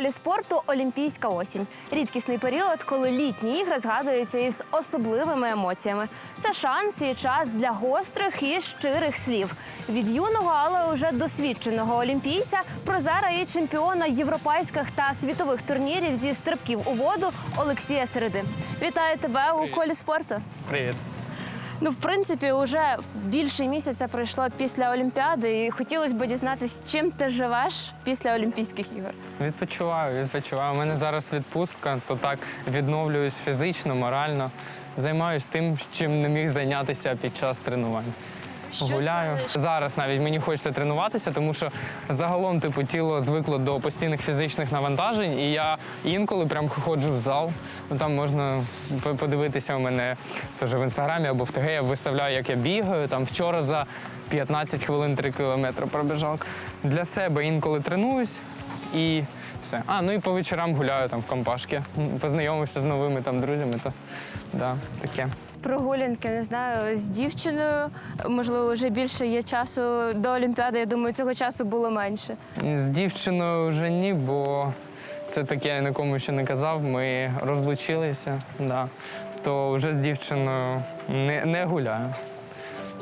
колі спорту олімпійська осінь. Рідкісний період, коли літні ігри згадуються із особливими емоціями. Це шанс і час для гострих і щирих слів від юного, але уже досвідченого олімпійця, прозера і чемпіона європейських та світових турнірів зі стрибків у воду Олексія Середи. Вітаю тебе у колі спорту. Привіт. Ну, в принципі, вже більше місяця пройшло після Олімпіади, і хотілося б дізнатися, чим ти живеш після Олімпійських ігор. Відпочиваю, відпочиваю. У мене зараз відпустка, то так відновлююсь фізично, морально. Займаюсь тим, чим не міг зайнятися під час тренувань. Гуляю. Зараз навіть мені хочеться тренуватися, тому що загалом типу, тіло звикло до постійних фізичних навантажень, і я інколи прям ходжу в зал. Ну, там можна подивитися у мене теж в інстаграмі або в ТГ. Я виставляю, як я бігаю. Там вчора за 15 хвилин 3 кілометри пробіжав. Для себе інколи тренуюсь і все. А, ну і по вечорам гуляю там в компашки. Познайомився з новими там друзями. То да, таке. Прогулянки, не знаю, з дівчиною. Можливо, вже більше є часу до Олімпіади. Я думаю, цього часу було менше. З дівчиною вже ні, бо це таке я нікому ще не казав. Ми розлучилися, да. то вже з дівчиною не, не гуляю.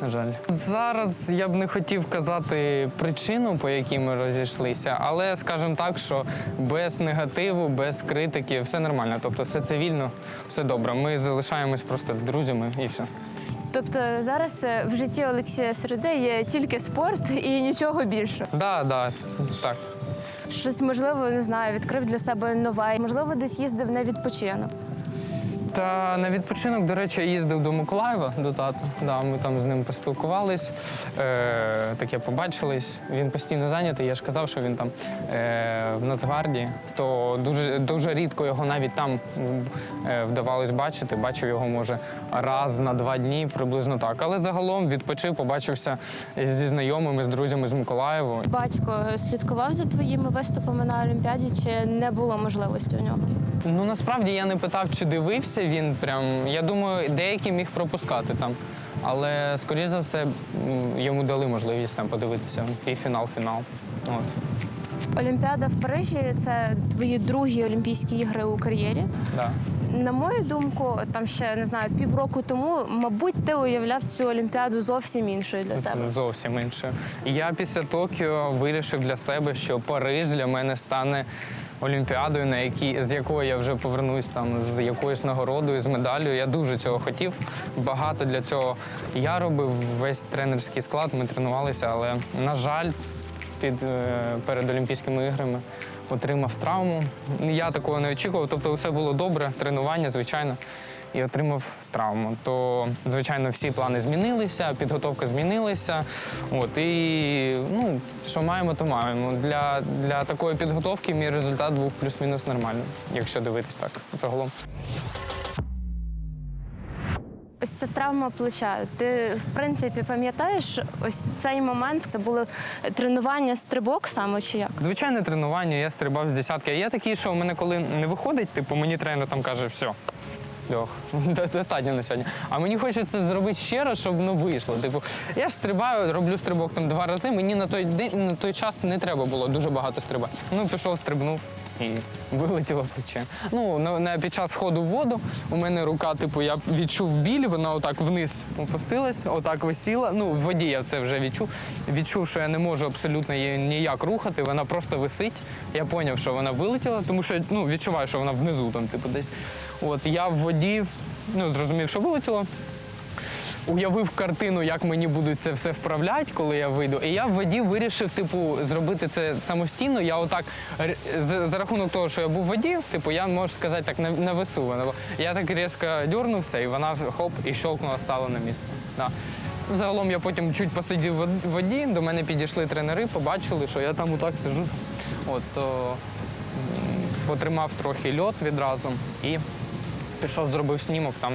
На жаль. Зараз я б не хотів казати причину, по якій ми розійшлися, але скажімо так, що без негативу, без критики, все нормально. Тобто все цивільно, все добре. Ми залишаємось просто друзями і все. Тобто зараз е, в житті Олексія Середи є тільки спорт і нічого більше. Да, да, так. Щось можливо, не знаю, відкрив для себе нове. Можливо, десь їздив на відпочинок. Та на відпочинок, до речі, я їздив до Миколаєва, до тата. Да, ми там з ним поспілкувались, е, таке побачились. Він постійно зайнятий. Я ж казав, що він там е, в Нацгвардії, то дуже, дуже рідко його навіть там е, вдавалось бачити. Бачив його, може, раз на два дні, приблизно так. Але загалом відпочив, побачився зі знайомими, з друзями з Миколаєва. Батько слідкував за твоїми виступами на Олімпіаді, чи не було можливості у нього? Ну насправді я не питав, чи дивився він. Прям я думаю, деякі міг пропускати там. Але скоріш за все йому дали можливість там подивитися і фінал. От. Олімпіада в Парижі це твої другі Олімпійські ігри у кар'єрі. Да. На мою думку, там ще не знаю, півроку тому, мабуть, ти уявляв цю олімпіаду зовсім іншою для себе. Зовсім інше. Я після Токіо вирішив для себе, що Париж для мене стане олімпіадою, на якій, з якої я вже повернусь там з якоюсь нагородою, з медаллю. Я дуже цього хотів. Багато для цього я робив весь тренерський склад. Ми тренувалися, але на жаль, під е, перед Олімпійськими іграми отримав травму. Я такого не очікував. Тобто, все було добре, тренування, звичайно. І отримав травму. То, звичайно, всі плани змінилися, підготовка змінилася. От і ну, що маємо, то маємо. Для, для такої підготовки мій результат був плюс-мінус нормальний, якщо дивитись так загалом. Ось ця травма плеча. Ти в принципі пам'ятаєш ось цей момент? Це було тренування стрибок саме чи як? Звичайне тренування, я стрибав з десятки. Я такий, що в мене коли не виходить, типу мені тренер там каже, все. Льох, достатньо на сьогодні. А мені хочеться зробити ще раз, щоб ну вийшло. Типу, я ж стрибаю, роблю стрибок там два рази. Мені на той день на той час не треба було дуже багато стрибати. Ну пішов, стрибнув і вилетіло плече. Ну на, під час ходу в воду у мене рука, типу, я відчув біль, вона отак вниз опустилась, отак висіла. Ну, в воді я це вже відчув. Відчув, що я не можу абсолютно її ніяк рухати. Вона просто висить. Я зрозумів, що вона вилетіла, тому що ну, відчуваю, що вона внизу там, типу, десь. От я в воді ну, зрозумів, що вилетіло. Уявив картину, як мені будуть це все вправляти, коли я вийду. І я в воді вирішив, типу, зробити це самостійно. Я отак за, рахунок того, що я був в воді, типу, я можу сказати так на, на весу. Я так різко дернувся, і вона хоп і щелкнула, стала на місце. Да. Загалом я потім чуть посидів в воді, до мене підійшли тренери, побачили, що я там отак сижу. От, то, потримав трохи льот відразу і пішов, зробив снімок. Там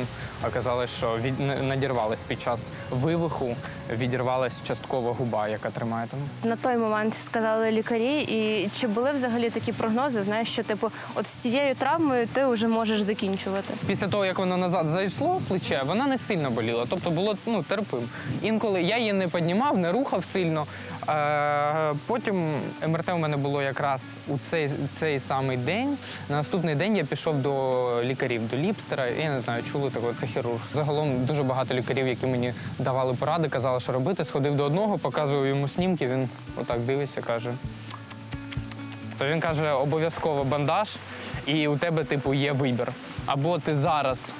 оказалось, що від, на- надірвалась під час вивиху, відірвалась частково губа, яка тримає там. На той момент сказали лікарі, і чи були взагалі такі прогнози? Знаєш, що типу, от з цією травмою ти вже можеш закінчувати. Після того, як воно назад зайшло, плече, вона не сильно боліла. Тобто було ну, терпим. Інколи я її не піднімав, не рухав сильно. Е, потім МРТ у мене було якраз у цей, цей самий день. На наступний день я пішов до лікарів, до ліпстера. Я не знаю, чули такого, це хірург. Загалом дуже багато лікарів, які мені давали поради, казали, що робити. Сходив до одного, показував йому снімки. Він отак дивиться, каже. То він каже, обов'язково бандаж, і у тебе, типу, є вибір. Або ти зараз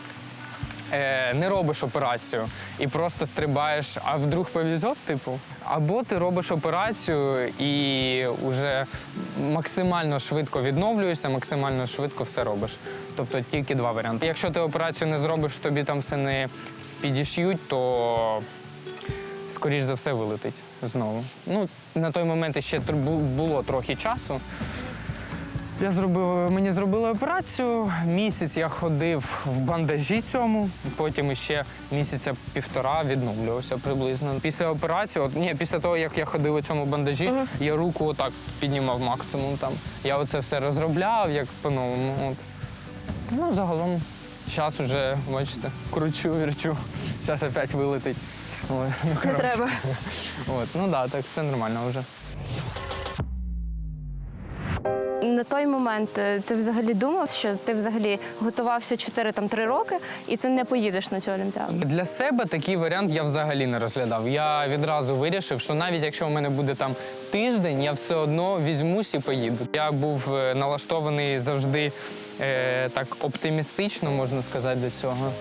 е, не робиш операцію і просто стрибаєш, а вдруг повезет, типу. Або ти робиш операцію і вже максимально швидко відновлюєшся, максимально швидко все робиш. Тобто тільки два варіанти. Якщо ти операцію не зробиш, тобі там все не підіш'ють, то скоріш за все вилетить знову. Ну, на той момент ще було трохи часу. Я зробив, мені зробили операцію. Місяць я ходив в бандажі цьому, потім ще місяця півтора відновлювався приблизно. Після операції, от ні, після того як я ходив у цьому бандажі, я руку отак піднімав максимум. Там я оце все розробляв, як по-новому. От. Ну, загалом, зараз уже, бачите, кручу, вірчу. Зараз опять вилетить. Ой, ну, Не треба. От, ну да, так все нормально вже. На той момент е, ти взагалі думав, що ти взагалі готувався 4 там 3 роки, і ти не поїдеш на цю олімпіаду. Для себе такий варіант я взагалі не розглядав. Я відразу вирішив, що навіть якщо в мене буде там тиждень, я все одно візьмусь і поїду. Я був е, налаштований завжди е, так оптимістично, можна сказати, до цього.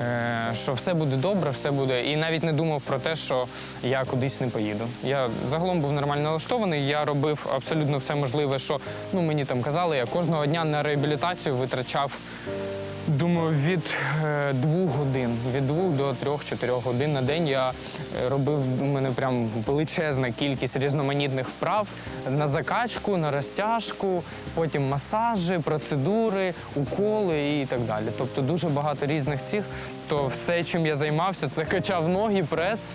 Е, що все буде добре, все буде. І навіть не думав про те, що я кудись не поїду. Я загалом був нормально налаштований. Я робив абсолютно все можливе, що ну мені там казали. Я кожного дня на реабілітацію витрачав Думаю, від е, двох годин, від двох до трьох-чотирьох годин на день я е, робив у мене прям величезна кількість різноманітних вправ на закачку, на розтяжку, потім масажі, процедури, уколи і так далі. Тобто дуже багато різних цих. То все, чим я займався, це качав ноги, прес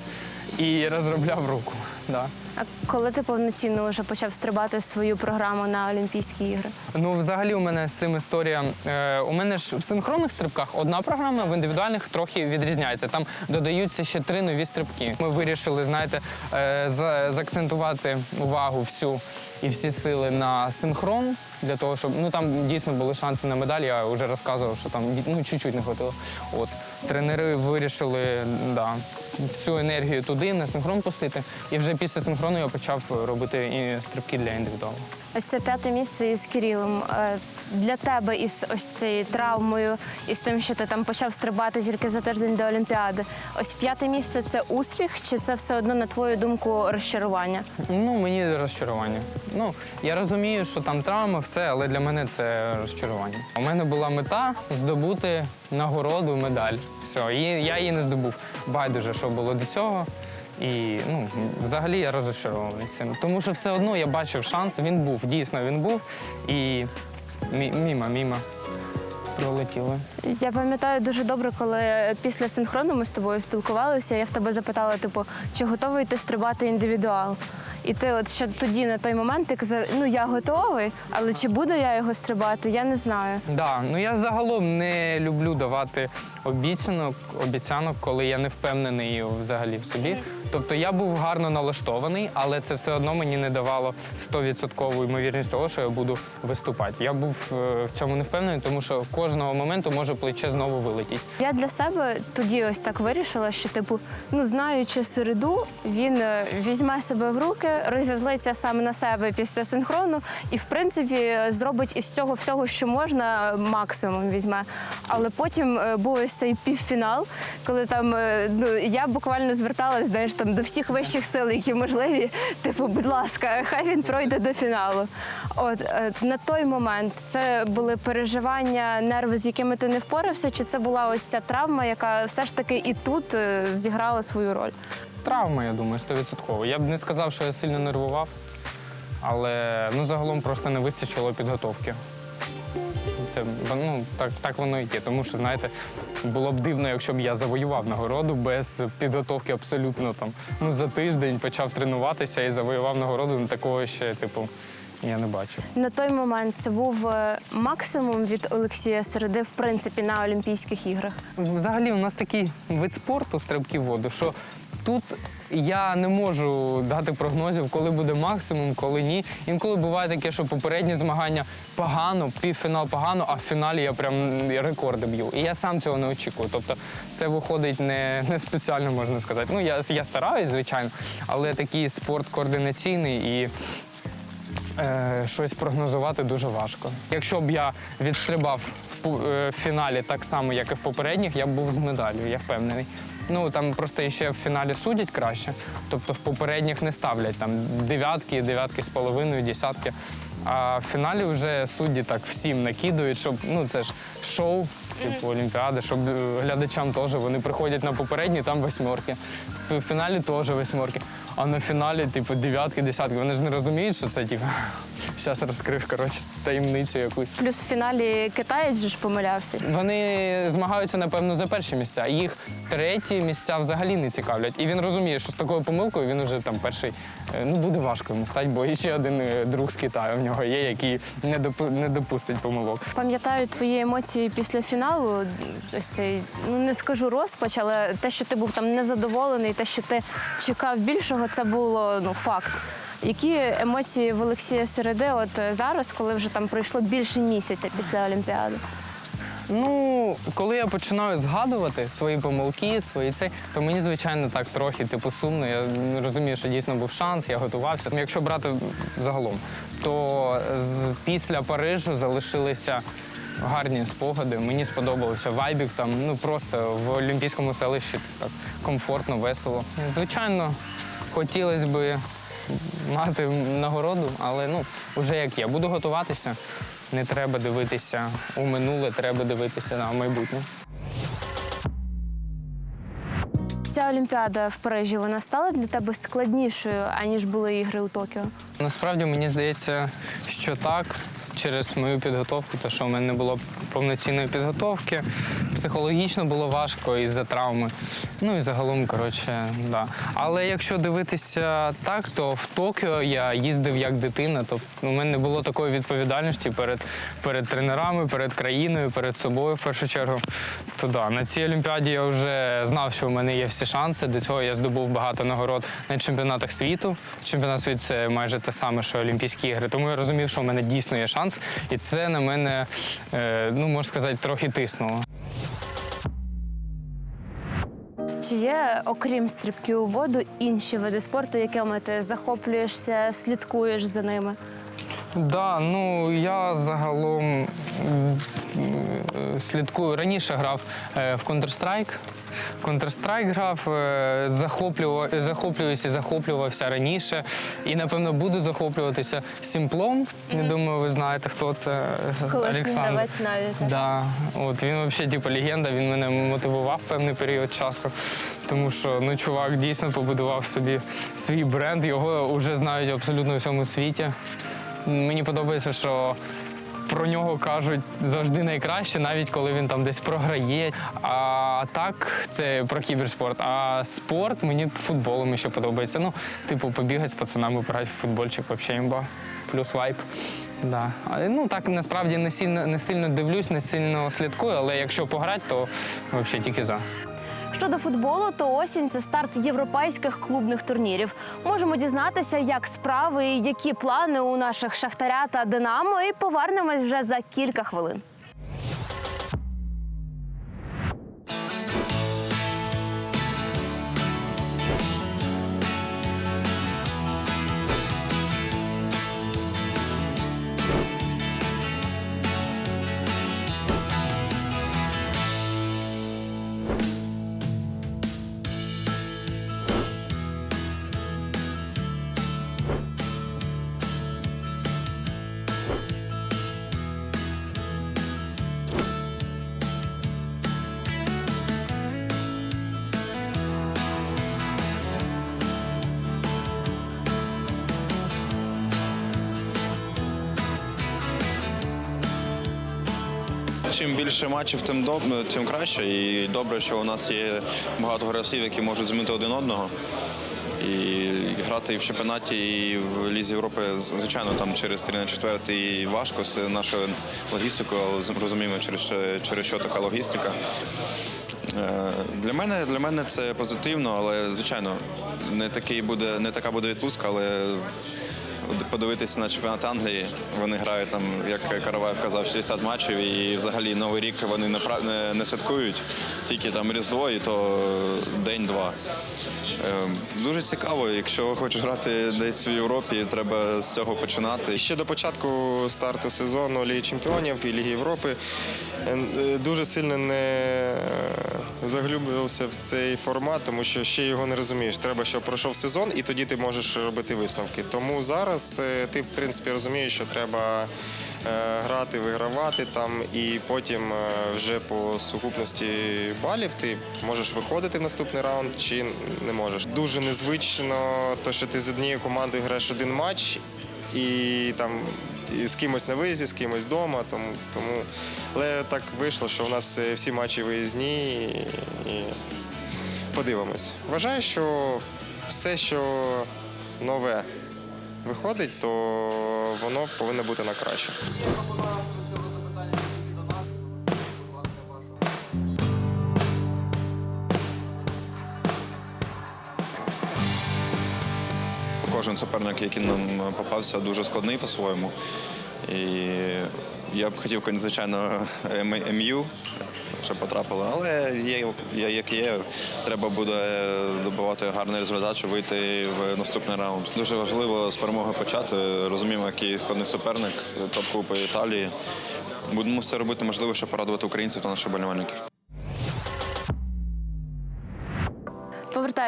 і розробляв руку. Да. А коли ти повноцінно вже почав стрибати свою програму на Олімпійські ігри? Ну, взагалі, у мене з цим історія. Е, у мене ж в синхронних стрибках одна програма, в індивідуальних трохи відрізняється. Там додаються ще три нові стрибки. Ми вирішили, знаєте, е, за- заакцентувати увагу всю і всі сили на синхрон. Для того, щоб ну там дійсно були шанси на медаль, я вже розказував, що там ну чуть-чуть не хватило. От тренери вирішили да, всю енергію туди на синхрон пустити. І вже після синхрону я почав робити і стрибки для індивідуалу. Ось це п'яте місце із Кирилом. Е, Для тебе із ось цією травмою, і з тим, що ти там почав стрибати тільки за тиждень до Олімпіади. Ось п'яте місце це успіх, чи це все одно, на твою думку, розчарування? Ну, мені розчарування. Ну, я розумію, що там травма, все, але для мене це розчарування. У мене була мета здобути нагороду, медаль. Все, і я її не здобув. Байдуже, що було до цього. І ну, взагалі я розчарований цим. Тому що все одно я бачив шанс, він був, дійсно він був. І мі- міма, міма пролетіли. Я пам'ятаю дуже добре, коли після синхрону ми з тобою спілкувалися. Я в тебе запитала, типу, чи готовий ти стрибати індивідуал? І ти, от ще тоді, на той момент, ти казав, ну я готовий, але чи буду я його стрибати, я не знаю. Да, ну я загалом не люблю давати обіцянок, обіцянок, коли я не впевнений взагалі в собі. Тобто я був гарно налаштований, але це все одно мені не давало 100% ймовірність того, що я буду виступати. Я був е, в цьому не впевнений, тому що кожного моменту може плече знову вилетіти. Я для себе тоді ось так вирішила, що типу, ну знаючи середу, він е, візьме себе в руки, розізлиться сам на себе після синхрону, і в принципі зробить із цього всього, що можна, максимум візьме. Але потім е, був ось цей півфінал, коли там е, ну я буквально зверталась, знаєш, там до всіх вищих сил, які можливі. Типу, будь ласка, хай він пройде до фіналу. От е, на той момент це були переживання, нерви, з якими ти не впорався, чи це була ось ця травма, яка все ж таки і тут е, зіграла свою роль? Травма, я думаю, 100%. Я б не сказав, що я сильно нервував, але ну, загалом просто не вистачило підготовки. Це ну так, так воно і є. Тому що знаєте, було б дивно, якщо б я завоював нагороду без підготовки абсолютно там. Ну за тиждень почав тренуватися і завоював нагороду. Ну, Такого ще, типу, я не бачу. На той момент це був е, максимум від Олексія Середи, в принципі, на Олімпійських іграх. Взагалі, у нас такий вид спорту стрибки воду, що тут я не можу дати прогнозів, коли буде максимум, коли ні. Інколи буває таке, що попередні змагання погано, півфінал погано, а в фіналі я прям рекорди б'ю. І я сам цього не очікую. Тобто це виходить не, не спеціально, можна сказати. Ну, я, я стараюсь, звичайно, але такий спорт координаційний і е, щось прогнозувати дуже важко. Якщо б я відстрибав е, в фіналі так само, як і в попередніх, я б був з медаллю, я впевнений. Ну там просто ще в фіналі судять краще, тобто в попередніх не ставлять там дев'ятки, дев'ятки з половиною, десятки. А в фіналі вже судді так всім накидують, щоб ну це ж шоу, типу Олімпіади, щоб глядачам теж вони приходять на попередні, там восьмерки. В фіналі теж восьмерки. А на фіналі, типу, дев'ятки, десятки. Вони ж не розуміють, що це типу, зараз розкрив коротше, таємницю якусь. Плюс в фіналі китаєць же ж помилявся. Вони змагаються, напевно, за перші місця. Їх треті місця взагалі не цікавлять. І він розуміє, що з такою помилкою він уже там перший. е, Ну буде важко йому стати, бо ще один е, друг з Китаю в нього є, який не допу- не допустить помилок. Пам'ятаю твої емоції після фіналу. Ось цей, ну не скажу розпач, але те, що ти був там незадоволений, те, що ти чекав більшого, це було ну факт. Які емоції в Олексія Середи от е, зараз, коли вже там пройшло більше місяця після Олімпіади? Ну, коли я починаю згадувати свої помилки, свої цей, то мені, звичайно, так трохи типу сумно. Я розумію, що дійсно був шанс, я готувався. Ну, Якщо брати загалом, то з після Парижу залишилися. Гарні спогади. Мені сподобався вайбік там. Ну просто в Олімпійському селищі так комфортно, весело. Звичайно, хотілося б мати нагороду, але ну вже як є. Буду готуватися. Не треба дивитися у минуле, треба дивитися на майбутнє. Ця Олімпіада в Парижі вона стала для тебе складнішою, аніж були ігри у Токіо? Насправді мені здається, що так. Через мою підготовку, то що в мене не було повноцінної підготовки. Психологічно було важко із-за травми. Ну і загалом, коротше, да. Але якщо дивитися так, то в Токіо я їздив як дитина. Тобто у мене не було такої відповідальності перед, перед тренерами, перед країною, перед собою в першу чергу. То да, на цій олімпіаді я вже знав, що в мене є всі шанси. До цього я здобув багато нагород на чемпіонатах світу. Чемпіонат світу це майже те саме, що Олімпійські ігри. Тому я розумів, що в мене дійсно є шанс, і це на мене, е, ну можна сказати, трохи тиснуло. Чи є, окрім стрибків у воду, інші види спорту, якими ти захоплюєшся, слідкуєш за ними? Да, ну я загалом е, слідкую. Раніше грав е, в Counter-Strike. Counter-Strike грав, е, захоплював, захоплююся, і захоплювався раніше. І, напевно, буду захоплюватися Сімплом. Не думаю, ви знаєте, хто це. Колишній гравець навіть. Да, от він взагалі типу, легенда, він мене мотивував певний період часу. Тому що ну, чувак дійсно побудував собі свій бренд, його вже знають абсолютно у всьому світі. Мені подобається, що про нього кажуть завжди найкраще, навіть коли він там десь програє. А так, це про кіберспорт. А спорт мені футболом ще подобається. Ну, типу, побігати з пацанами, пограти в футбольчик, взагалі імба. Плюс вайп. Да. Ну так насправді не сильно, не сильно дивлюсь, не сильно слідкую, але якщо пограти, то взагалі тільки за. Щодо футболу, то осінь це старт європейських клубних турнірів. Можемо дізнатися, як справи які плани у наших шахтаря та Динамо, і повернемось вже за кілька хвилин. Чим більше матчів, тим доб- тим краще. І добре, що у нас є багато гравців, які можуть змінити один одного. І грати і в чемпіонаті, і в Лізі Європи, звичайно, там через 3 на 4 важко з нашою логістикою, але розуміємо, через, через що така логістика. Е, Для мене, для мене це позитивно, але звичайно, не, такий буде, не така буде відпустка, але подивитися на чемпіонат Англії. Вони грають там, як Караваєв казав, 60 матчів, і взагалі Новий рік вони не, не, не святкують, тільки там Різдво і то день-два. Е, Дуже цікаво, якщо хочеш грати десь в Європі, треба з цього починати. Ще до початку старту сезону Ліги Чемпіонів і Ліги Європи е, е, дуже сильно не е, заглюбився в цей формат, тому що ще його не розумієш. Треба, щоб пройшов сезон, і тоді ти можеш робити висновки. Тому зараз е, ти, в принципі, розумієш, що треба е, грати, вигравати там, і потім е, вже по сукупності балів ти можеш виходити в наступний раунд чи не можеш. Дуже незвично, то що ти з однією командою граєш один матч і там і з кимось на виїзді, з кимось вдома. Тому, тому... Але так вийшло, що у нас всі матчі виїзні і, і подивимось. Вважаю, що все, що нове виходить, то воно повинно бути на краще. Кожен суперник, який нам попався, дуже складний по-своєму. І я б хотів, звичайно, МЮ, щоб потрапили, але є, є як є. Треба буде добувати гарний результат, щоб вийти в наступний раунд. Дуже важливо з перемоги почати. Розуміємо, який складний суперник, топ-купи Італії. Будемо все робити можливо, щоб порадувати українців та наших болівальників.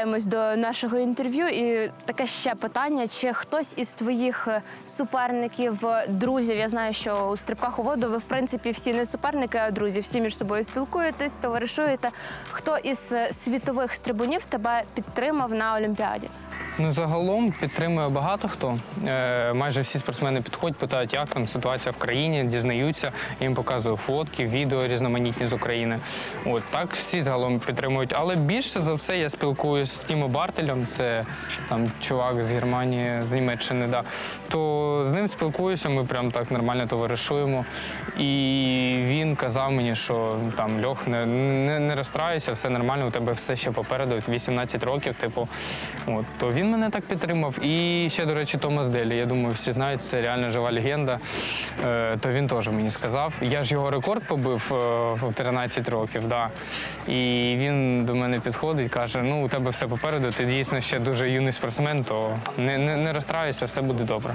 Повертаємось до нашого інтерв'ю. І таке ще питання: чи хтось із твоїх е, суперників, е, друзів? Я знаю, що у стрибках у воду ви в принципі всі не суперники, а друзі, всі між собою спілкуєтесь, товаришуєте. Хто із е, світових стрибунів тебе підтримав на Олімпіаді? Ну, загалом підтримує багато хто. Е, майже всі спортсмени підходять, питають, як там ситуація в країні, дізнаються. Я їм показую фотки, відео різноманітні з України. От так всі загалом підтримують. Але більше за все я спілкуюся з Тімо Бартелем, це там чувак з Германії, з Німеччини. Да. То з ним спілкуюся, ми прям так нормально товаришуємо. І він казав мені, що там Льох, не, не, не розстраюйся, все нормально, у тебе все ще попереду, 18 років, типу. От, то він мене так підтримав. І ще, до речі, Томас Делі. Я думаю, всі знають, це реально жива легенда. Е, то він теж мені сказав. Я ж його рекорд побив е, в 13 років. Да. І він до мене підходить, каже: ну, у тебе все попереду, ти дійсно ще дуже юний спортсмен, то не, не, не розстраюйся, все буде добре.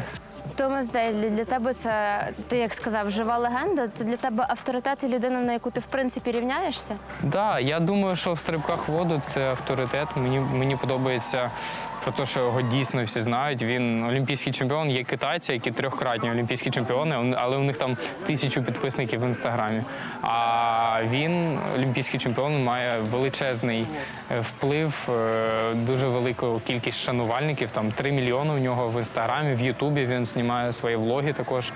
Томас Дейлі, для тебе це ти як сказав, жива легенда. Це для тебе авторитет і людина, на яку ти в принципі рівняєшся? Да, я думаю, що в стрибках воду це авторитет. Мені, мені подобається про те, що його дійсно всі знають. Він олімпійський чемпіон. Є китайці, які трьохкратні олімпійські чемпіони, але у них там тисячу підписників в інстаграмі. А він, олімпійський чемпіон, має величезний е, вплив, е, дуже велику кількість шанувальників. Там 3 мільйони у нього в інстаграмі, в Ютубі він знімає свої влоги також.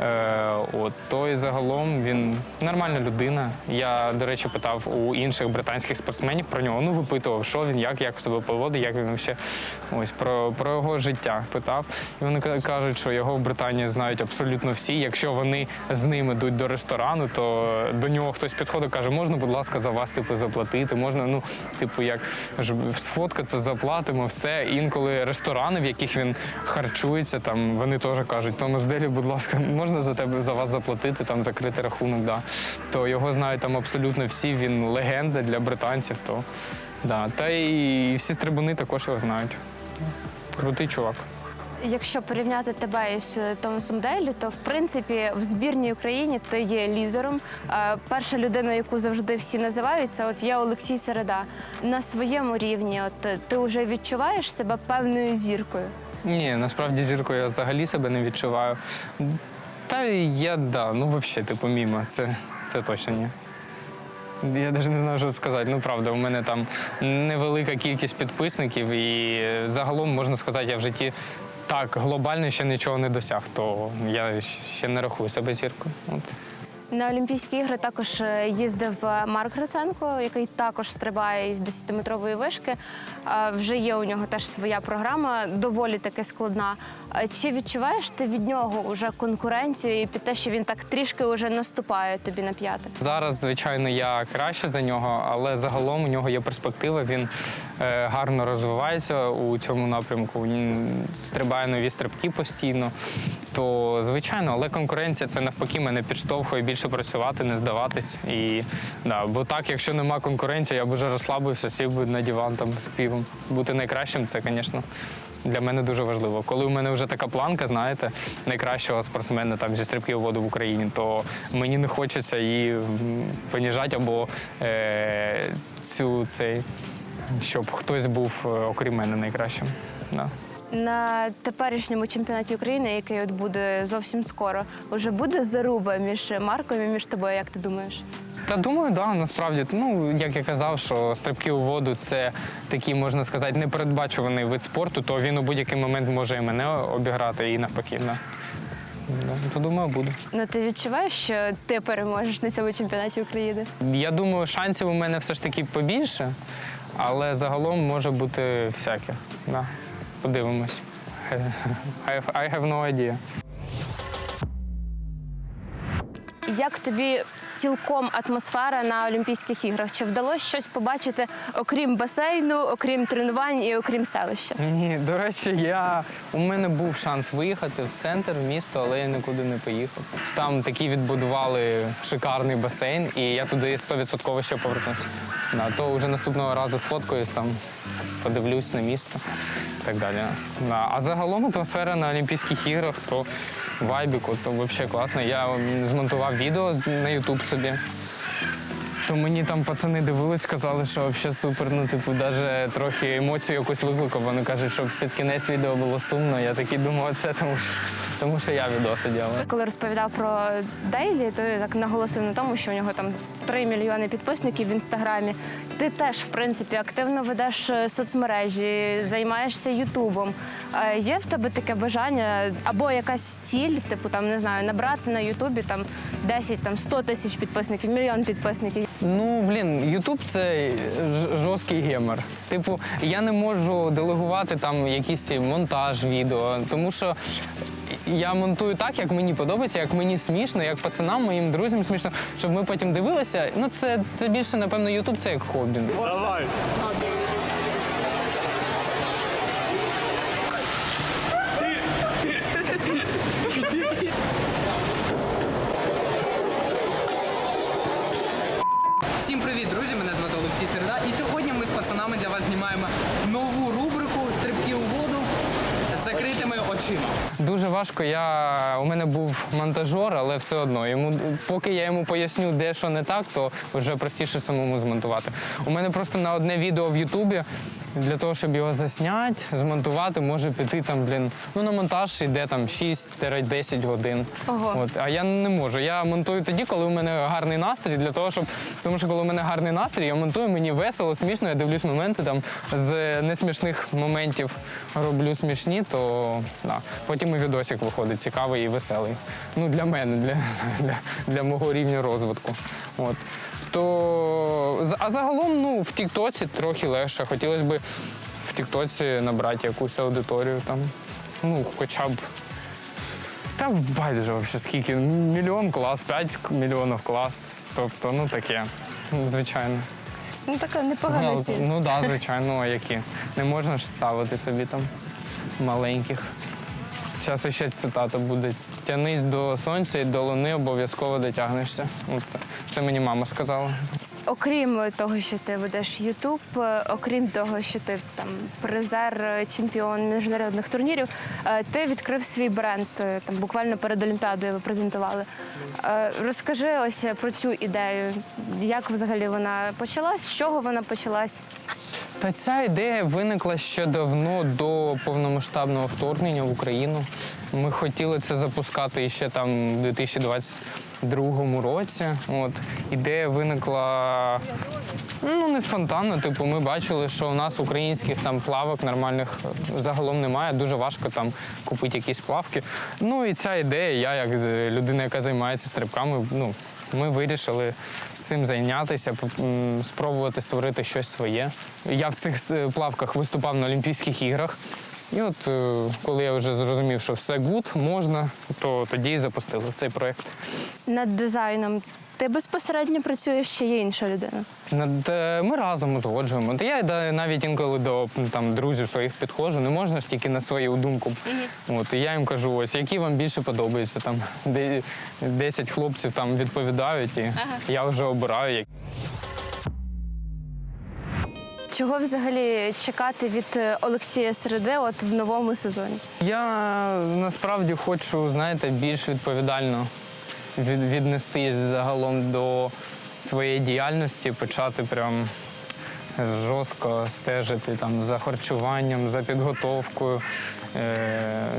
Е, От то і загалом він нормальна людина. Я, до речі, питав у інших британських спортсменів про нього. Ну, випитував, що він, як, як себе поводить, як він ще ось про, про його життя питав. І вони кажуть, що його в Британії знають абсолютно всі. Якщо вони з ним йдуть до ресторану, то до нього хтось підходить, каже, можна, будь ласка, за вас типу заплатити. Можна, ну, типу, як сфоткатися, заплатимо, все. Інколи ресторани, в яких він харчується, там вони теж кажуть, Томас Делі, будь ласка, можна за тебе за вас заплатити, там закрити рахунок. Да. То його знають там абсолютно всі. Він легенда для британців. То да. Та і всі стрибуни також його знають. Крутий чувак. Якщо порівняти тебе із е, Томасом Дейлі, то в принципі в збірній Україні ти є лідером. Е, Перша людина, яку завжди всі називають, це от є Олексій Середа. На своєму рівні, от е, ти вже відчуваєш себе певною зіркою. Ні, насправді зіркою я взагалі себе не відчуваю. Та я да, ну взагалі, типу, мімо, це, це точно ні. Я навіть не знаю, що сказати. Ну, правда, у мене там невелика кількість підписників, і загалом можна сказати, я в житті так глобально ще нічого не досяг, то я ще не рахую себе зіркою. На Олімпійські ігри також е, їздив е, Марк Гриценко, який також стрибає із 10-метрової вишки. Вже є у нього теж своя програма, доволі таки складна. Чи відчуваєш ти від нього вже конкуренцію і під те, що він так трішки вже наступає тобі на п'яти? Зараз, звичайно, я краще за нього, але загалом у нього є перспектива. Він е, гарно розвивається у цьому напрямку. Він стрибає нові стрибки постійно. То звичайно, але конкуренція це навпаки мене підштовхує більше працювати, не здаватись. І да, бо так, якщо нема конкуренції, я б вже розслабився, сів би на диван там з півом. Бути найкращим, це, звісно. Для мене дуже важливо. Коли у мене вже така планка, знаєте, найкращого спортсмена там зі стрибків воду в Україні, то мені не хочеться її поніжати або е, цю цей, щоб хтось був е, окрім мене найкращим. Да. На теперішньому чемпіонаті України, який от буде зовсім скоро, вже буде заруба між Марком і між тобою, як ти думаєш? Та думаю, да, насправді. Ну, як я казав, що стрибки у воду це такий, можна сказати, непередбачуваний вид спорту, то він у будь-який момент може і мене обіграти, і навпаки. Да. Да, то думаю, буде. Ну ти відчуваєш, що ти переможеш на цьому чемпіонаті України? Я думаю, шансів у мене все ж таки побільше, але загалом може бути всяке. Да. Подивимось. I have, no idea. Як тобі цілком атмосфера на Олімпійських іграх? Чи вдалося щось побачити, окрім басейну, окрім тренувань і окрім селища? Ні, до речі, я у мене був шанс виїхати в центр в місто, але я нікуди не поїхав. Там такі відбудували шикарний басейн, і я туди 100% ще повернуся. Да, то вже наступного разу сфоткаюсь там, подивлюсь на місто і так далі. А загалом атмосфера на Олімпійських іграх, то вайбіку, то взагалі класно. Я змонтував відео на Ютуб собі. То мені там пацани дивились, сказали, що взагалі супер. Ну, типу, навіть трохи емоцію якусь викликав. Вони кажуть, що під кінець відео було сумно. Я такий думав, це тому що, тому що я відоси ділаю. Коли розповідав про Дейлі, то так наголосив на тому, що у нього там 3 мільйони підписників в інстаграмі. Ти теж, в принципі, активно ведеш е, соцмережі, займаєшся Ютубом. Е, Є в тебе таке бажання або якась ціль, типу там не знаю, набрати на Ютубі там 10, там 100 тисяч підписників, мільйон підписників. Ну, блін, Ютуб це жорсткий гемор. Типу, я не можу делегувати там якийсь монтаж відео, тому що. Я монтую так, як мені подобається, як мені смішно, як пацанам, моїм друзям смішно, щоб ми потім дивилися. Ну, це, це більше, напевно, Ютуб це як хобі. Давай. Всім привіт, друзі! Мене звати Олексій Середа. І сьогодні ми з пацанами для вас знімаємо нову рубрику Стрибки у воду з закритими очима. Дуже важко. Я у мене був монтажер, але все одно йому, поки я йому поясню, де що не так, то вже простіше самому змонтувати. У мене просто на одне відео в Ютубі. Для того, щоб його засняти, змонтувати, може піти там, блін, ну на монтаж йде там 6-10 годин. Ого. От, а я не можу. Я монтую тоді, коли у мене гарний настрій, для того, щоб. Тому що коли у мене гарний настрій, я монтую, мені весело, смішно, я дивлюсь моменти там з несмішних моментів роблю смішні, то да. потім і відосик виходить цікавий і веселий. Ну, для мене, для, для, для мого рівня розвитку. От. То, а загалом, ну, в Тіктоці трохи легше. Хотілося б в Тіктоці набрати якусь аудиторію там. Ну, хоча б та байдуже взагалі скільки. Мільйон клас, 5 мільйонів клас. Тобто, ну таке, звичайно. Ну така непогана Ну, ціль. ну так, да, звичайно, а які. Не можна ж ставити собі там маленьких. Зараз ще цитата буде: тянись до сонця і до луни обов'язково дотягнешся. Це, це мені мама сказала. Окрім того, що ти ведеш Ютуб, е, окрім того, що ти там призер, е, чемпіон міжнародних турнірів, е, ти відкрив свій бренд там буквально перед Олімпіадою ви презентували. Розкажи ось про цю ідею. Як взагалі вона почалась? З чого вона почалась? Та ця ідея виникла ще давно до повномасштабного вторгнення в Україну. Ми хотіли це запускати ще там в 2022 році. От ідея виникла ну не спонтанно. Типу, ми бачили, що у нас українських там плавок нормальних загалом немає. Дуже важко там купити якісь плавки. Ну і ця ідея, я як людина, яка займається стрибками, ну ми вирішили цим зайнятися, спробувати створити щось своє. Я в цих е, плавках виступав на Олімпійських іграх. І от е, коли я вже зрозумів, що все гуд, можна, то тоді і запустили цей проєкт. Над дизайном ти безпосередньо працюєш чи є інша людина? Над, е, Ми разом узгоджуємо. Та я навіть інколи до там, друзів своїх підходжу, не можна ж тільки на свою думку. От, і я їм кажу, ось які вам більше подобаються. Там, де, 10 хлопців там відповідають, і я вже обираю. Чого взагалі чекати від е, Олексія Середи от в новому сезоні? Я насправді хочу, знаєте, більш відповідально від, віднестись загалом до своєї діяльності, почати прям жорстко стежити там за харчуванням, за підготовкою е,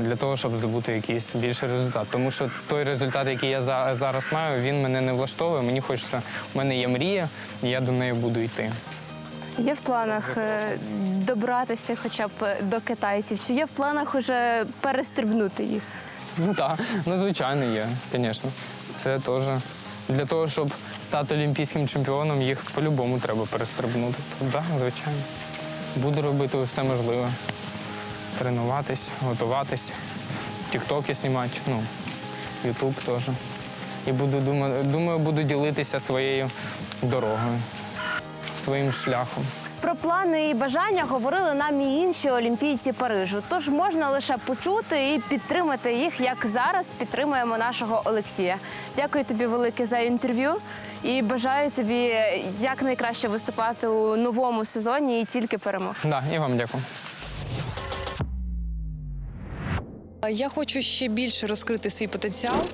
для того, щоб здобути якийсь більший результат. Тому що той результат, який я за, зараз маю, він мене не влаштовує. Мені хочеться, у мене є мрія, і я до неї буду йти. Є в планах е, добратися хоча б до китайців? Чи є в планах уже перестрибнути їх? Ну так, ну звичайно є, звісно. Це теж для того, щоб стати олімпійським чемпіоном, їх по-любому треба перестрибнути. Так, звичайно. Буду робити все можливе. Тренуватись, готуватись, тіктоки знімати, ну, ютуб теж. І буду думаю, буду ділитися своєю дорогою, своїм шляхом. Про плани і бажання говорили нам і інші олімпійці Парижу. Тож можна лише почути і підтримати їх, як зараз підтримуємо нашого Олексія. Дякую тобі велике за інтерв'ю і бажаю тобі якнайкраще виступати у новому сезоні і тільки перемог. Да, і вам дякую. Я хочу ще більше розкрити свій потенціал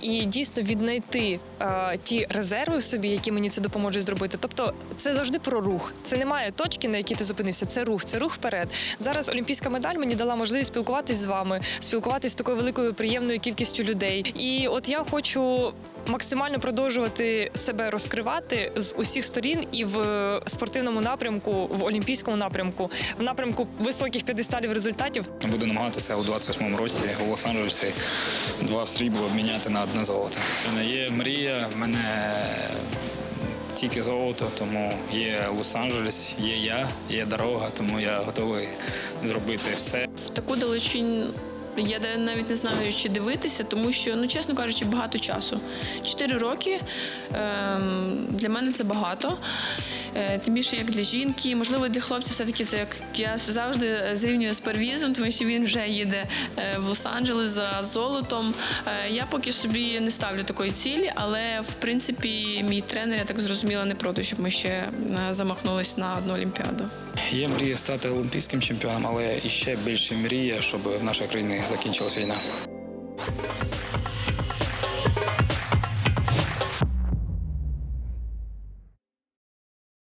і дійсно віднайти е, ті резерви в собі, які мені це допоможуть зробити. Тобто, це завжди про рух. Це немає точки, на якій ти зупинився. Це рух, це рух вперед. Зараз олімпійська медаль мені дала можливість спілкуватись з вами, спілкуватись з такою великою приємною кількістю людей. І от я хочу. Максимально продовжувати себе розкривати з усіх сторін і в спортивному напрямку, в олімпійському напрямку, в напрямку високих п'єдесталів результатів. Буду намагатися у 28-му році у Лос-Анджелесі два срібла обміняти на одне золото. У мене є мрія, в мене тільки золото, тому є Лос-Анджелес, є я, є дорога, тому я готовий зробити все. в таку далечінь. Я навіть не знаю, чи дивитися, тому що, ну чесно кажучи, багато часу. Чотири роки ем, для мене це багато. Е, тим більше як для жінки. Можливо, для хлопців все-таки це як я завжди зрівнюю з Парвізом, тому що він вже їде е, в Лос-Анджелес за золотом. Е, я поки собі не ставлю такої цілі, але в принципі мій тренер, я так зрозуміла, не проти, щоб ми ще е, замахнулись на одну олімпіаду. Є мрія стати олімпійським чемпіоном, але іще більше мрія, щоб в нашій країні закінчилась війна.